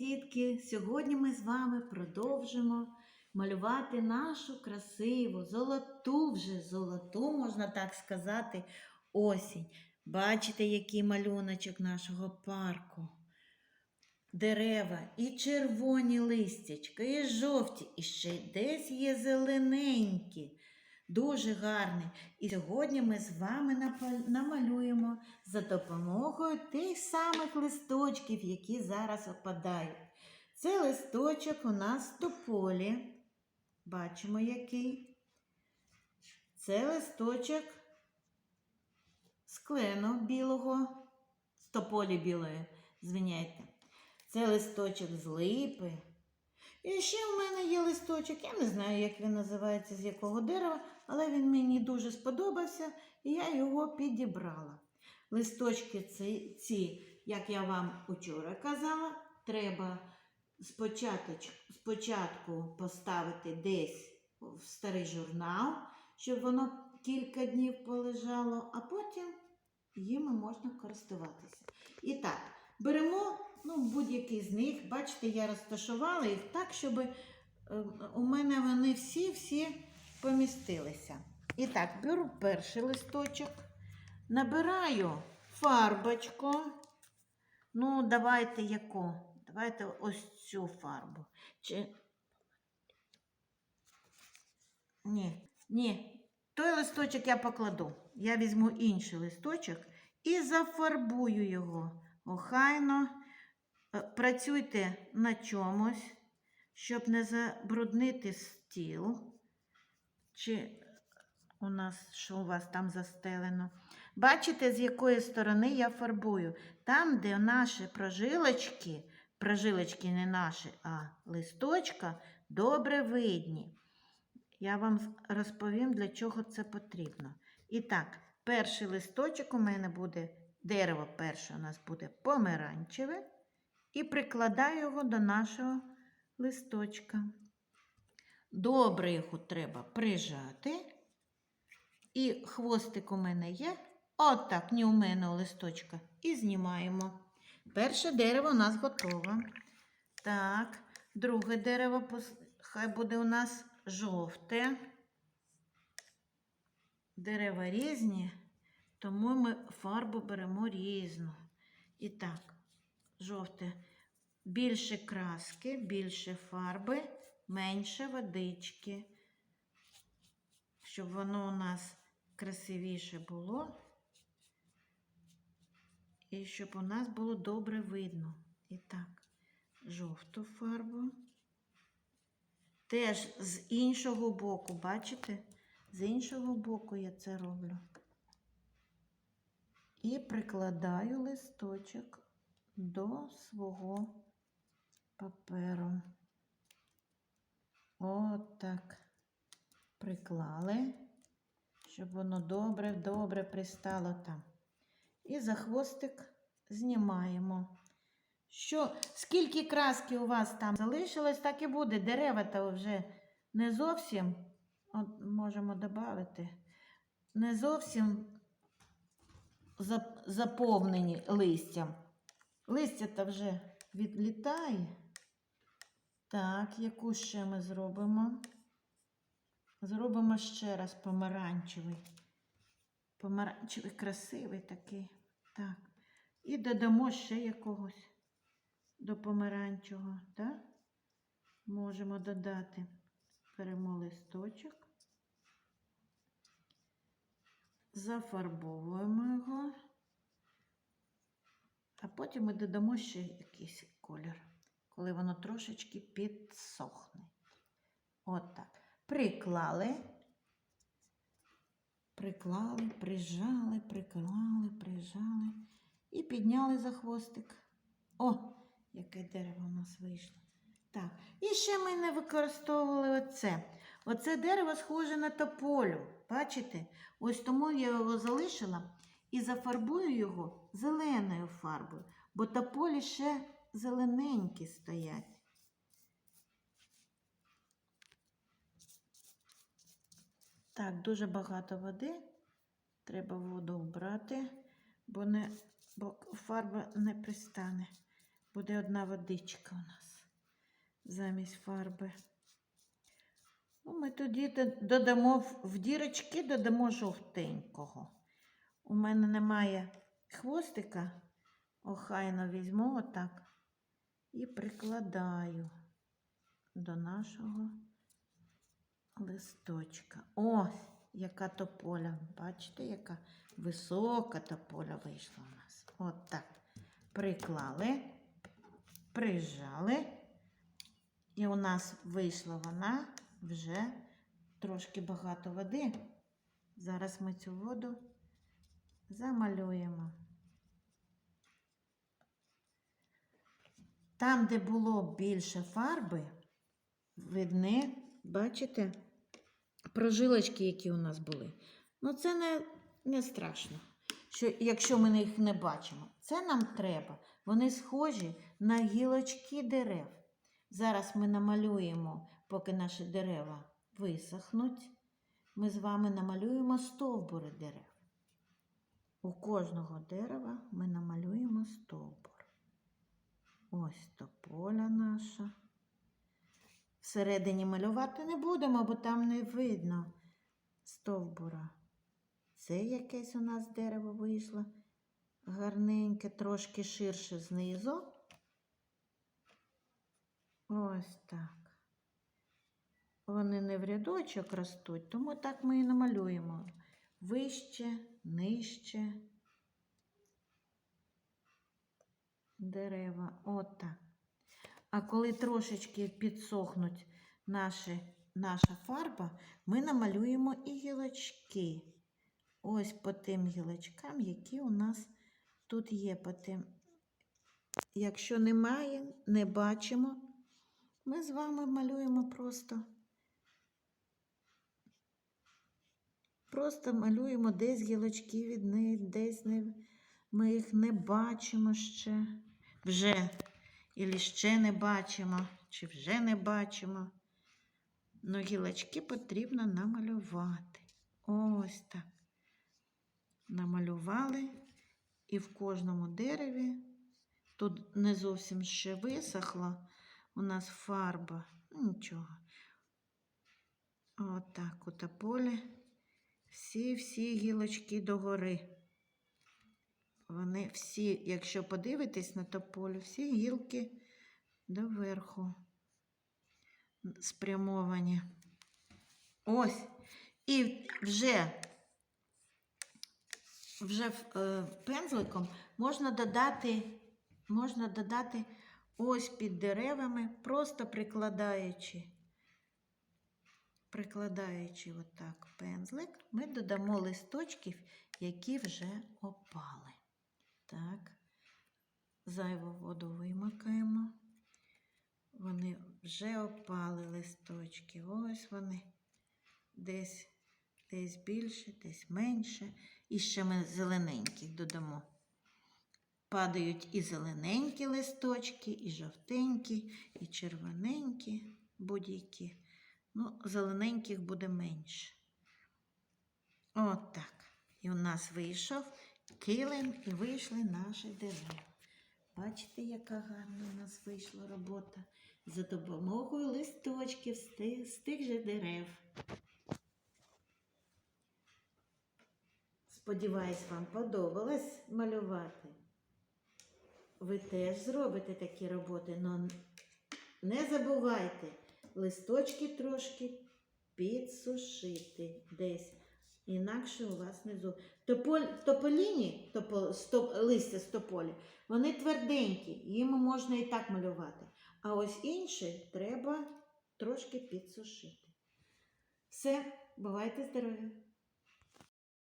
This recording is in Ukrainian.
дітки! Сьогодні ми з вами продовжимо малювати нашу красиву, золоту вже золоту, можна так сказати, осінь. Бачите, який малюночок нашого парку. Дерева і червоні листячка, і жовті, і ще десь є зелененькі. Дуже гарний. І сьогодні ми з вами намалюємо за допомогою тих самих листочків, які зараз опадають. Це листочок у нас в тополі. Бачимо який. Це листочок з клену білого, з тополі білої, звиняйте. Це листочок з липи. І ще в мене є листочок, я не знаю, як він називається, з якого дерева, але він мені дуже сподобався, і я його підібрала. Листочки ці, ці як я вам учора казала, треба спочатку, спочатку поставити десь в старий журнал, щоб воно кілька днів полежало, а потім їми можна користуватися. І так, беремо ну, будь-який з них. Бачите, я розташувала їх так, щоб е, у мене вони всі-всі помістилися. І так, беру перший листочок, набираю фарбочку. Ну, давайте яку? Давайте ось цю фарбу. Чи... Ні, ні. Той листочок я покладу. Я візьму інший листочок і зафарбую його. Охайно. Е, Працюйте на чомусь, щоб не забруднити стіл. Чи у нас, що у вас там застелено? Бачите, з якої сторони я фарбую? Там, де наші прожилочки, прожилочки не наші, а листочка, добре видні. Я вам розповім, для чого це потрібно. І так, перший листочок у мене буде, дерево перше у нас буде помаранчеве, і прикладаю його до нашого листочка. Добре його треба прижати. І хвостик у мене є. Отак, ні у мене у листочка. І знімаємо. Перше дерево у нас готове. Так, друге дерево хай буде у нас жовте. Дерева різні, тому ми фарбу беремо різну. І так, жовте. Більше краски, більше фарби, менше водички. Щоб воно у нас красивіше було. І щоб у нас було добре видно. І так, жовту фарбу. Теж з іншого боку, бачите? З іншого боку я це роблю. І прикладаю листочок до свого паперу. От так. Приклали, щоб воно добре-добре пристало там. І за хвостик знімаємо. Що, скільки краски у вас там залишилось, так і буде. Дерева то вже не зовсім, от можемо додати, не зовсім заповнені листям. Листя то вже відлітає. Так, яку ще ми зробимо? Зробимо ще раз помаранчевий. Помаранчевий красивий такий. Так. І додамо ще якогось до помаранчевого. Так? Можемо додати. Беремо листочок. Зафарбовуємо його. А потім ми додамо ще якийсь колір, коли воно трошечки підсохне. От так. Приклали, приклали, прижали, приклали, прижали і підняли за хвостик. О, яке дерево у нас вийшло. Так, і ще ми не використовували оце. Оце дерево схоже на тополю. Бачите? Ось тому я його залишила і зафарбую його зеленою фарбою, бо тополі ще зелененькі стоять. Так, дуже багато води. Треба воду вбрати, бо, не, бо фарба не пристане. Буде одна водичка у нас замість фарби. Ну, ми тоді додамо в- дірочки, додамо жовтенького. У мене немає хвостика, охайно візьму отак і прикладаю до нашого листочка. Ось, яка тополя. Бачите, яка висока тополя вийшла у нас. От так. Приклали, прижали. І у нас вийшла вона вже трошки багато води. Зараз ми цю воду замалюємо. Там, де було більше фарби, видне, бачите, прожилочки, які у нас були. Ну, це не, не страшно, що, якщо ми їх не бачимо. Це нам треба. Вони схожі на гілочки дерев. Зараз ми намалюємо, поки наші дерева висохнуть. Ми з вами намалюємо стовбури дерев. У кожного дерева ми намалюємо стовбур. Ось тополя наша. Всередині малювати не будемо, бо там не видно стовбура. Це якесь у нас дерево вийшло. Гарненьке, трошки ширше знизу. Ось так. Вони не в рядочок ростуть, тому так ми і намалюємо. Вище, нижче. Дерева. Отак. А коли трошечки підсохнуть наші, наша фарба, ми намалюємо і гілочки. Ось по тим гілочкам, які у нас тут є. По тим. Якщо немає, не бачимо, ми з вами малюємо просто. Просто малюємо десь гілочки від них, десь не, ми їх не бачимо ще. Вже. Ілі ще не бачимо, чи вже не бачимо. Ну, гілочки потрібно намалювати. Ось так. Намалювали. І в кожному дереві, тут не зовсім ще висохла у нас фарба. Ну, нічого. Отак, у тополі. Всі-всі гілочки догори. Вони всі, якщо подивитись на тополю, всі гілки доверху спрямовані. Ось. І вже, вже е, пензликом можна додати, можна додати ось під деревами, просто прикладаючи, прикладаючи отак пензлик, ми додамо листочків, які вже опали. Так, зайву воду вимикаємо. Вони вже опали листочки. Ось вони десь, десь більше, десь менше. І ще ми зелененьких додамо. Падають і зелененькі листочки, і жовтенькі, і червоненькі будь-які. Ну, зелененьких буде менше. От так. І у нас вийшов килим і вийшли наші дерева. Бачите, яка гарна у нас вийшла робота за допомогою листочків з тих, з тих же дерев. Сподіваюсь, вам подобалось малювати. Ви теж зробите такі роботи, але не забувайте листочки трошки підсушити десь. Інакше у вас внизу. Тополь, тополіні, топо, стоп, листя з тополі, вони тверденькі, їм можна і так малювати. А ось інші треба трошки підсушити. Все, бувайте здорові!